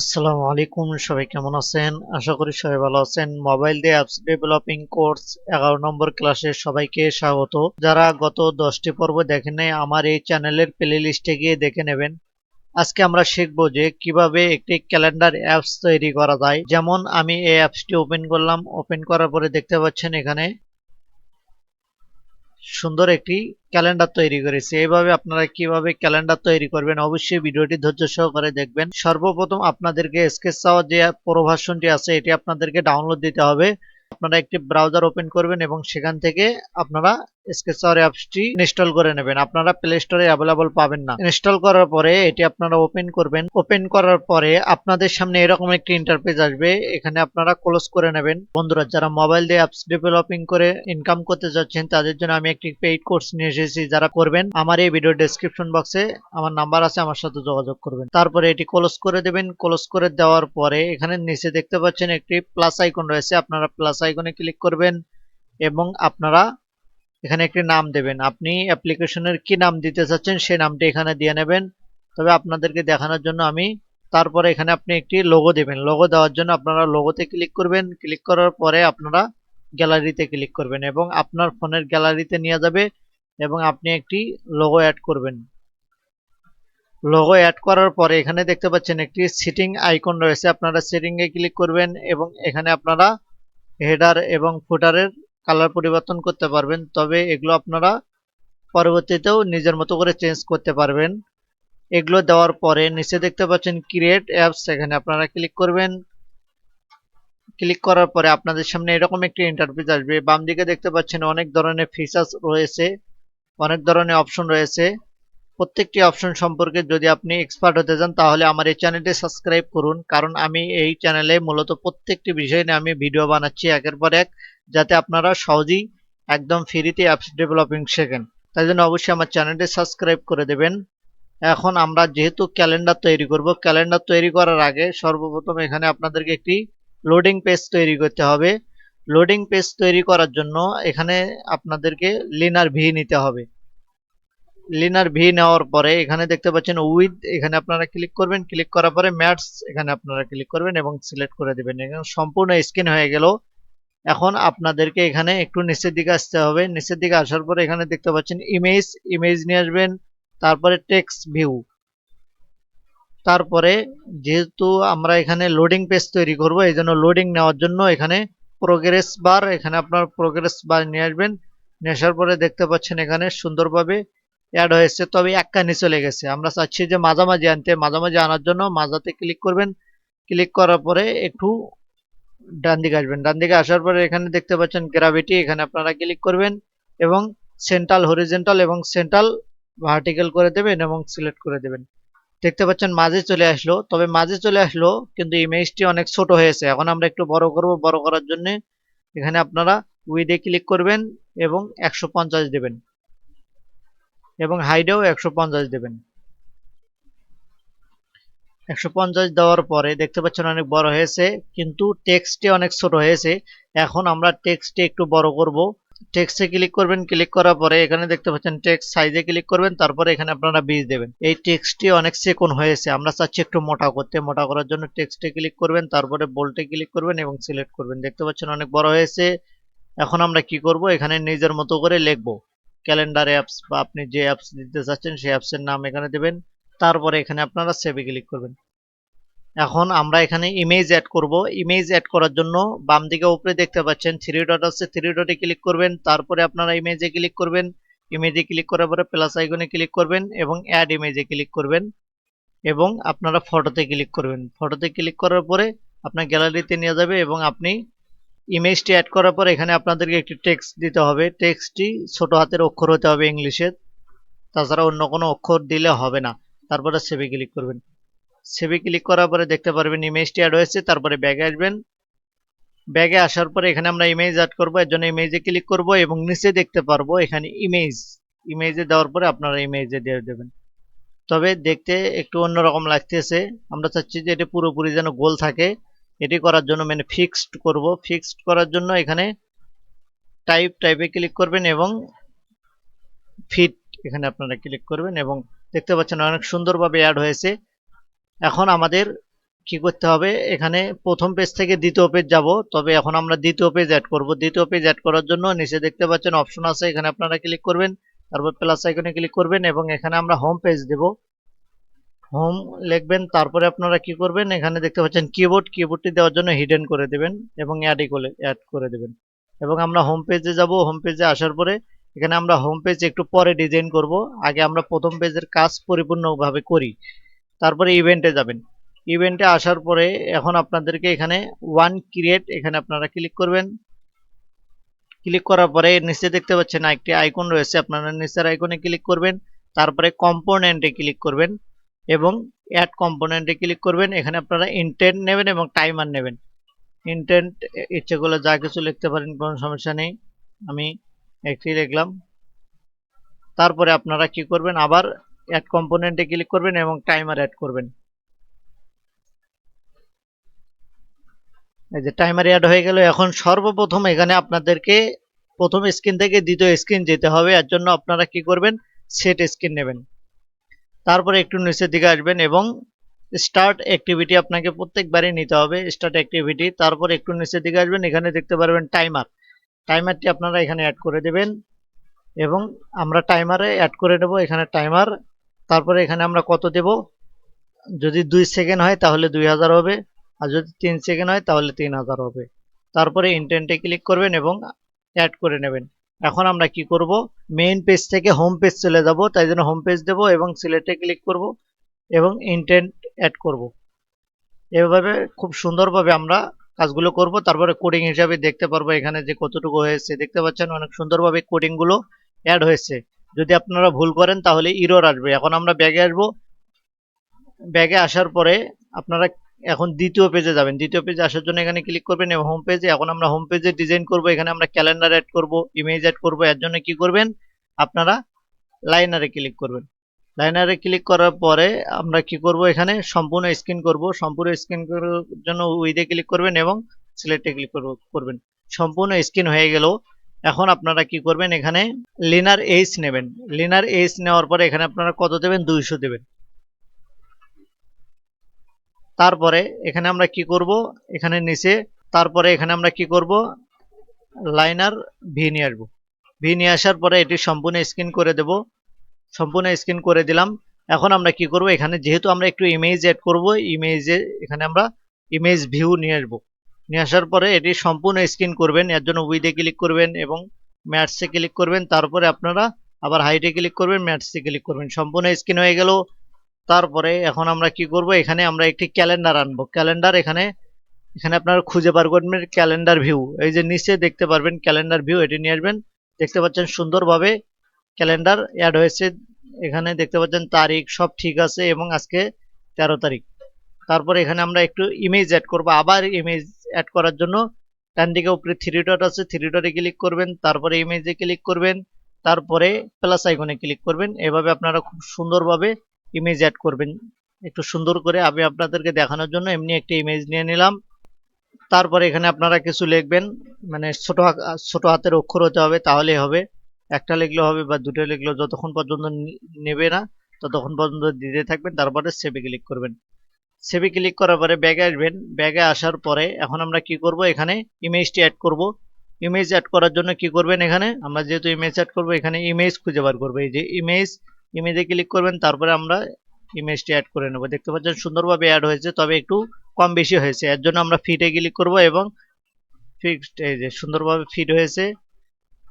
আসসালামু আলাইকুম, সবাই কেমন আছেন? আশা করি সবাই ভালো আছেন। মোবাইল দিয়ে অ্যাপস ডেভেলপিং কোর্স এগারো নম্বর ক্লাসে সবাইকে স্বাগত। যারা গত দশটি পর্ব দেখেন নাই, আমার এই চ্যানেলের প্লে লিস্টে গিয়ে দেখে নেবেন। আজকে আমরা শিখব যে কীভাবে একটি ক্যালেন্ডার অ্যাপস তৈরি করা যায়। যেমন আমি এই অ্যাপসটি ওপেন করলাম, ওপেন করার পরে দেখতে পাচ্ছেন এখানে সুন্দর একটি ক্যালেন্ডার তৈরি করেছি। এইভাবে আপনারা কীভাবে ক্যালেন্ডার তৈরি করবেন অবশ্যই ভিডিওটি ধৈর্য সহকারে দেখবেন। সর্বপ্রথম আপনাদেরকে স্কেচ চাওয়ার যে প্রভাষণটি আছে, এটি আপনাদেরকে ডাউনলোড দিতে হবে। আপনারা একটি ব্রাউজার ওপেন করবেন এবং সেখান থেকে আপনারা স্কেচার অ্যাপসটি ইনস্টল করে নেবেন। আপনারা প্লে স্টোরে অ্যাভেলেবল পাবেন না। ইনস্টল করার পরে এটি আপনারা ওপেন করবেন। ওপেন করার পরে আপনাদের সামনে এরকম একটি ইন্টারফেস আসবে। এখানে আপনারা ক্লোজ করে নেবেন। বন্ধুরা, যারা মোবাইল দিয়ে অ্যাপস ডেভেলপিং করে ইনকাম করতে যাচ্ছেন, তাদের জন্য আমি একটি পেইড কোর্স নিয়ে এসেছি। যারা করবেন, আমার এই ভিডিও ডেসক্রিপশন বক্সে আমার নাম্বার আছে, আমার সাথে যোগাযোগ করবেন। তারপরে এটি ক্লোজ করে দেবেন। ক্লোজ করে দেওয়ার পরে এখানে নিচে দেখতে পাচ্ছেন একটি প্লাস আইকন রয়েছে। আপনারা প্লাস আইকনে ক্লিক করবেন এবং আপনারা এখানে একটি নাম দেবেন। আপনি অ্যাপ্লিকেশনের কি নাম দিতে চাচ্ছেন সেই নামটি এখানে দিয়ে নেবেন। তবে আপনাদেরকে দেখানোর জন্য আমি তারপরে এখানে আপনি একটি লোগো দেবেন। লোগো দেওয়ার জন্য আপনারা লোগোতে ক্লিক করবেন। ক্লিক করার পরে আপনারা গ্যালারিতে ক্লিক করবেন এবং আপনার ফোনের গ্যালারিতে নিয়ে যাবে এবং আপনি একটি লোগো অ্যাড করবেন। লোগো অ্যাড করার পরে এখানে দেখতে পাচ্ছেন একটি সিটিং আইকন রয়েছে। আপনারা সেটিংয়ে ক্লিক করবেন এবং এখানে আপনারা হেডার এবং ফুটারের কালার পরিবর্তন করতে পারবেন, তবে এগুলো আপনারা পরবর্তীতেও নিজের মতো করে চেঞ্জ করতে পারবেন। এগুলো দেওয়ার পরে নিচে দেখতে পাচ্ছেন ক্রিয়েট অ্যাপস এখানে আপনারা ক্লিক করবেন। ক্লিক করার পরে আপনাদের সামনে এরকম একটি ইন্টারফেস আসবে। বাম দিকে দেখতে পাচ্ছেন অনেক ধরনের ফিচার্স রয়েছে, অনেক ধরনের অপশন রয়েছে। প্রত্যেকটি অপশন সম্পর্কে যদি আপনি এক্সপার্ট হতে চান, তাহলে আমার এই চ্যানেলটি সাবস্ক্রাইব করুন। কারণ আমি এই চ্যানেলে মূলত প্রত্যেকটি বিষয় নিয়ে আমি ভিডিও বানাচ্ছি, একের পর এক। যাতে আপনারা সহজেই একদম ফ্রিতে অ্যাপস ডেভেলপিং শেখেন। তাই জন্য অবশ্যই আমার চ্যানেলটি সাবস্ক্রাইব করে দেবেন। এখন আমরা যেহেতু ক্যালেন্ডার তৈরি করব ক্যালেন্ডার তৈরি করার আগে সর্বপ্রথম এখানে আপনাদেরকে একটি লোডিং পেজ তৈরি করতে হবে। লোডিং পেজ তৈরি করার জন্য এখানে আপনাদেরকে লিনার ভি নিতে হবে। লিনার ভি নেওয়ার পরে এখানে দেখতে পাচ্ছেন উইথ এখানে আপনারা ক্লিক করবেন। ক্লিক করার পরে ম্যাটস এখানে আপনারা ক্লিক করবেন এবং সিলেক্ট করে দেবেন। এখানে সম্পূর্ণ স্ক্রিন হয়ে গেল। এখন আপনাদেরকে এখানে একটু নিচের দিকে আসতে হবে। নিচের দিকে আসার পরে এখানে দেখতে পাচ্ছেন ইমেজ ইমেজ নিয়ে আসবেন, তারপরে টেক্সট ভিউ তারপরে যেহেতু আমরা এখানে লোডিং পেজ তৈরি করব, এই জন্য লোডিং নেওয়ার জন্য এখানে প্রোগ্রেস বার এখানে আপনার প্রোগ্রেস বার নিয়ে আসবেন। নিয়ে আসার পরে দেখতে পাচ্ছেন এখানে সুন্দরভাবে অ্যাড হয়েছে, তবে এক কানি চলে গেছে। আমরা চাচ্ছি যে মাঝামাঝি আনতে। মাঝামাঝি আনার জন্য মাঝাতে ক্লিক করবেন। ক্লিক করার পরে একটু ডান দিকে আসবেন। ডান দিকে আসার পরে এখানে দেখতে পাচ্ছেন গ্রাভিটি এখানে আপনারা ক্লিক করবেন এবং সেন্ট্রাল হরিজেন্টাল এবং সেন্ট্রাল ভার্টিক্যাল করে দেবেন এবং সিলেক্ট করে দেবেন। দেখতে পাচ্ছেন মাঝে চলে আসলো। তবে মাঝে চলে আসলো কিন্তু ইমেজটি অনেক ছোট হয়েছে। এখন আমরা একটু বড় করব, বড় করার জন্য এখানে আপনারা উইডে ক্লিক করবেন এবং একশো পঞ্চাশ দেবেন এবং হাইডেও একশো পঞ্চাশ দেবেন। একশো পঞ্চাশ দেওয়ার পরে দেখতে পাচ্ছেন অনেক বড় হয়েছে, কিন্তু টেক্সটে অনেক ছোট হয়েছে। এখন আমরা টেক্সটে একটু বড় করব। টেক্সটে ক্লিক করবেন, ক্লিক করার পরে এখানে দেখতে পাচ্ছেন টেক্সট সাইজে ক্লিক করবেন, তারপরে এখানে আপনারা বীজ দেবেন। এই টেক্সটটি অনেক সেকন হয়েছে, আমরা চাচ্ছি একটু মোটা করতে। মোটা করার জন্য টেক্সটে ক্লিক করবেন, তারপরে বোল্টে ক্লিক করবেন এবং সিলেক্ট করবেন। দেখতে পাচ্ছেন অনেক বড় হয়েছে। এখন আমরা কি করব? এখানে নিজের মতো করে লিখব। ক্যালেন্ডার অ্যাপস বা আপনি যে অ্যাপস দিতে চাচ্ছেন, সেই অ্যাপসের নাম এখানে দেবেন। তারপরে এখানে আপনারা সেভে ক্লিক করবেন। এখন আমরা এখানে ইমেজ অ্যাড করব। ইমেজ অ্যাড করার জন্য বাম দিকে উপরে দেখতে পাচ্ছেন থ্রি ডট আছে। থ্রি ডটে ক্লিক করবেন। তারপরে আপনারা ইমেজে ক্লিক করবেন। ইমেজে ক্লিক করার পরে প্লাস আইকনে ক্লিক করবেন এবং অ্যাড ইমেজে ক্লিক করবেন এবং আপনারা ফটোতে ক্লিক করবেন। ফটোতে ক্লিক করার পরে আপনার গ্যালারিতে নিয়ে যাবে এবং আপনি ইমেজটি অ্যাড করার পর এখানে আপনাদেরকে একটি টেক্সট দিতে হবে। টেক্সটটি ছোট হাতের অক্ষর হতে হবে ইংলিশের তাছাড়া অন্য কোনো অক্ষর দিলে হবে না। তারপরে সেভে ক্লিক করবেন। সেভে ক্লিক করার পরে দেখতে পারবেন ইমেজটি অ্যাড হয়েছে, তারপরে ব্যাগে আসবেন। ব্যাগে আসার পরে এখানে আমরা ইমেজ অ্যাড করব, এর জন্য ইমেজে ক্লিক করব এবং নিচে দেখতে পারব এখানে ইমেজ ইমেজে দেওয়ার পরে আপনারা ইমেজে দিয়ে দেবেন। তবে দেখতে একটু অন্যরকম লাগতেছে। আমরা চাচ্ছি যে এটা পুরোপুরি যেন গোল থাকে। এটি করার জন্য মানে ফিক্সড করব। ফিক্সড করার জন্য এখানে টাইপ টাইপে ক্লিক করবেন এবং ফিট এখানে আপনারা ক্লিক করবেন এবং দেখতে পাচ্ছেন অনেক সুন্দরভাবে অ্যাড হয়েছে। এখন আমাদের কি করতে হবে? এখানে প্রথম পেজ থেকে দ্বিতীয় পেজ যাব। তবে এখন আমরা দ্বিতীয় পেজ অ্যাড করব। দ্বিতীয় পেজ অ্যাড করার জন্য নিচে দেখতে পাচ্ছেন অপশন আছে। এখানে আপনারা ক্লিক করবেন, তারপর প্লাস আইকনে ক্লিক করবেন এবং এখানে আমরা হোম পেজ দেব। হোম লিখবেন, তারপরে আপনারা কি করবেন? এখানে দেখতে পাচ্ছেন কিবোর্ড কিবোর্ডটি দেওয়ার জন্য হিডেন করে দেবেন এবং অ্যাডই করে অ্যাড করে দেবেন। এবং আমরা হোম পেজে যাব। হোম পেজে আসার পরে এখানে আমরা হোম পেজ একটু পরে ডিজাইন করব। আগে আমরা প্রথম পেজের কাজ পরিপূর্ণভাবে করি। তারপরে ইভেন্টে যাবেন। ইভেন্টে আসার পরে এখন আপনাদেরকে এখানে ওয়ান ক্রিয়েট এখানে আপনারা ক্লিক করবেন। ক্লিক করার পরে নিচে দেখতে পাচ্ছেন একটি আইকন রয়েছে। আপনারা নিচের আইকনে ক্লিক করবেন। তারপরে কম্পোনেন্টে ক্লিক করবেন এবং অ্যাড কম্পোনেন্টে ক্লিক করবেন। এখানে আপনারা ইন্টেন্ট নেবেন এবং টাইমার নেবেন। ইন্টেন্ট ইচ্ছে করলে যা কিছু লিখতে পারেন কোনো সমস্যা নেই। আমি একটি লিখলাম তারপরে আপনারা কি করবেন? আবার অ্যাড কম্পোনেন্টে ক্লিক করবেন এবং টাইমার অ্যাড করবেন। এই যে টাইমার অ্যাড হয়ে গেল। এখন সর্বপ্রথম এখানে আপনাদেরকে প্রথম স্ক্রিন থেকে দ্বিতীয় স্ক্রিন যেতে হবে। এর জন্য আপনারা কি করবেন? সেট স্ক্রিন নেবেন। তারপরে একটু নিচের দিকে আসবেন এবং স্টার্ট অ্যাক্টিভিটি আপনাকে প্রত্যেকবারই নিতে হবে। স্টার্ট অ্যাক্টিভিটি তারপর একটু নিচের দিকে আসবেন। এখানে দেখতে পারবেন টাইমার টাইমারটি আপনারা এখানে অ্যাড করে দেবেন এবং আমরা টাইমারে অ্যাড করে নেব এখানে টাইমার তারপরে এখানে আমরা কত দেব? যদি দুই সেকেন্ড হয় তাহলে দুই হাজার হবে, আর যদি তিন সেকেন্ড হয় তাহলে তিন হাজার হবে। তারপরে ইন্টেন্টে ক্লিক করবেন এবং অ্যাড করে নেবেন। এখন আমরা কি করব? মেইন পেজ থেকে হোম পেজ চলে যাব, তাই জন্য হোম পেজ দেব এবং সিলেক্টে ক্লিক করব এবং ইন্টেন্ট অ্যাড করব। এভাবে খুব সুন্দরভাবে আমরা কাজগুলো করব, তারপরে কোডিং হিসাবে দেখতে পারব এখানে যে কতটুকু হয়েছে। দেখতে পাচ্ছেন অনেক সুন্দরভাবে কোডিংগুলো অ্যাড হয়েছে। যদি আপনারা ভুল করেন তাহলে ইরোর আসবে। এখন আমরা ব্যাগে আসব। ব্যাগে আসার পরে আপনারা এখন দ্বিতীয় পেজে যাবেন। দ্বিতীয় পেজে আসার জন্য এখানে ক্লিক করবেন এবং হোম পেজে এখন আমরা হোম পেজে ডিজাইন করব। এখানে আমরা ক্যালেন্ডার অ্যাড করব ইমেজ অ্যাড করব। এর জন্য কি করবেন? আপনারা লাইনারে ক্লিক করবেন। লাইনারে ক্লিক করার পরে আমরা কি করব এখানে? সম্পূর্ণ স্ক্রিন করব। সম্পূর্ণ স্ক্রিন করার জন্য উইদে ক্লিক করবেন এবং সিলেক্টে ক্লিক করবেন। সম্পূর্ণ স্ক্রিন হয়ে গেল। এখন আপনারা কি করবেন এখানে? লিনার এইচ নেবেন। লিনার এইচ নেওয়ার পরে এখানে আপনারা কত দেবেন? দুইশো দেবেন। তারপরে এখানে আমরা কি করব? এখানে নিচে, তারপরে এখানে আমরা কি করব? লাইনার ভি নিয়ে আসব। ভি নিয়ে আসার পরে এটি সম্পূর্ণ স্ক্রিন করে দেব। সম্পূর্ণ স্ক্রিন করে দিলাম। এখন আমরা কি করব? এখানে যেহেতু আমরা একটু ইমেজ অ্যাড করব ইমেজে এখানে আমরা ইমেজ ভিউ নিয়ে আসব। নিয়ে আসার পরে এটি সম্পূর্ণ স্ক্রিন করবেন, এর জন্য উইদে ক্লিক করবেন এবং ম্যাটসে ক্লিক করবেন। তারপরে আপনারা আবার হাইটে ক্লিক করবেন ম্যাটসে ক্লিক করবেন। সম্পূর্ণ স্ক্রিন হয়ে গেল। তারপরে এখন আমরা কি করব? এখানে আমরা একটি ক্যালেন্ডার আনব। ক্যালেন্ডার এখানে এখানে আপনারা খুঁজে বার করবেন ক্যালেন্ডার ভিউ এই যে নিচে দেখতে পারবেন ক্যালেন্ডার ভিউ এটি নিয়ে আসবেন। দেখতে পাচ্ছেন সুন্দরভাবে ক্যালেন্ডার অ্যাড হয়েছে। এখানে দেখতে পাচ্ছেন তারিখ সব ঠিক আছে এবং আজকে তেরো তারিখ। তারপরে এখানে আমরা একটু ইমেজ অ্যাড করব। আবার ইমেজ অ্যাড করার জন্য ডান দিকে উপরে থ্রি ডট আছে। থ্রি ডটে ক্লিক করবেন, তারপরে ইমেজে ক্লিক করবেন, তারপরে প্লাস আইকনে ক্লিক করবেন। এভাবে আপনারা খুব সুন্দরভাবে ইমেজ অ্যাড করবেন। একটু সুন্দর করে আমি আপনাদেরকে দেখানোর জন্য এমনি একটি ইমেজ নিয়ে নিলাম। তারপরে এখানে আপনারা কিছু লিখবেন। মানে ছোট ছোট হাতের অক্ষর হতে হবে, তাহলেই হবে। একটা লিখলে হবে বা দুটো লিখলেও যতক্ষণ পর্যন্ত নেবে না, ততক্ষণ পর্যন্ত দিতে থাকবেন, তারপরে সেভে ক্লিক করবেন। সেভে ক্লিক করার পরে ব্যাগে আসবেন। ব্যাগে আসার পরে এখন আমরা কি করব? এখানে ইমেজটি অ্যাড করব। ইমেজ অ্যাড করার জন্য কি করবেন এখানে? আমরা যেহেতু ইমেজ অ্যাড করব, এখানে ইমেজ খুঁজে বার করব। এই যে ইমেজ ইমেজে ক্লিক করবেন, তারপরে আমরা ইমেজটি অ্যাড করে নেব। দেখতে পাচ্ছেন সুন্দরভাবে অ্যাড হয়েছে, তবে একটু কম বেশি হয়েছে। এর জন্য আমরা ফিটে ক্লিক করব এবং ফিক্সড এই যে সুন্দরভাবে ফিট হয়েছে।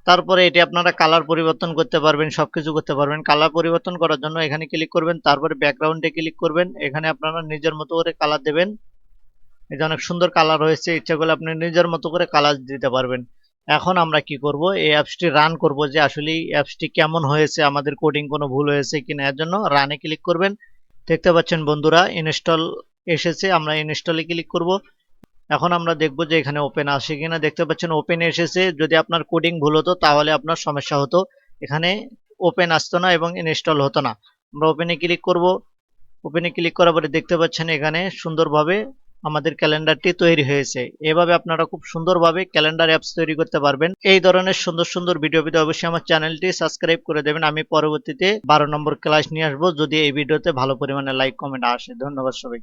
তারপরে এটি আপনারা কালার পরিবর্তন করতে পারবেন, সবকিছু করতে পারবেন। কালার পরিবর্তন করার জন্য এখানে ক্লিক করবেন, তারপরে ব্যাকগ্রাউন্ডে ক্লিক করবেন। এখানে আপনারা নিজের মতো করে কালার দেবেন। এই যে অনেক সুন্দর কালার হয়েছে, ইচ্ছা করলে আপনি নিজের মতো করে কালার দিতে পারবেন। এখন আমরা কি করব? এই অ্যাপসটি রান করব যে আসলে অ্যাপসটি কেমন হয়েছে, আমাদের কোডিং কোনো ভুল হয়েছে কিনা, এর জন্য রানে ক্লিক করবেন। দেখতে পাচ্ছেন বন্ধুরা ইনস্টল এসেছে, আমরা ইনস্টলে ক্লিক করব। এখন আমরা দেখব যে এখানে ওপেন আসে কিনা। দেখতে পাচ্ছেন ওপেন এসেছে। যদি আপনার কোডিং ভুল হতো, তাহলে আপনার সমস্যা হতো। এখানে ওপেন আসতো না এবং ইনস্টল হতো না। আমরা ওপেনে ক্লিক করব। ওপেনে ক্লিক করার পরে দেখতে পাচ্ছেন এখানে সুন্দরভাবে আমাদের ক্যালেন্ডারটি তৈরি হয়েছে। এভাবে আপনারা খুব সুন্দরভাবে ক্যালেন্ডার অ্যাপস তৈরি করতে পারবেন। এই ধরনের সুন্দর সুন্দর ভিডিও পেতে অবশ্যই আমার চ্যানেলটি সাবস্ক্রাইব করে দেবেন। আমি পরবর্তীতে বারো নম্বর ক্লাস নিয়ে আসব। যদি এই ভিডিওতে ভালো পরিমাণে লাইক কমেন্ট আসে, ধন্যবাদ সবাই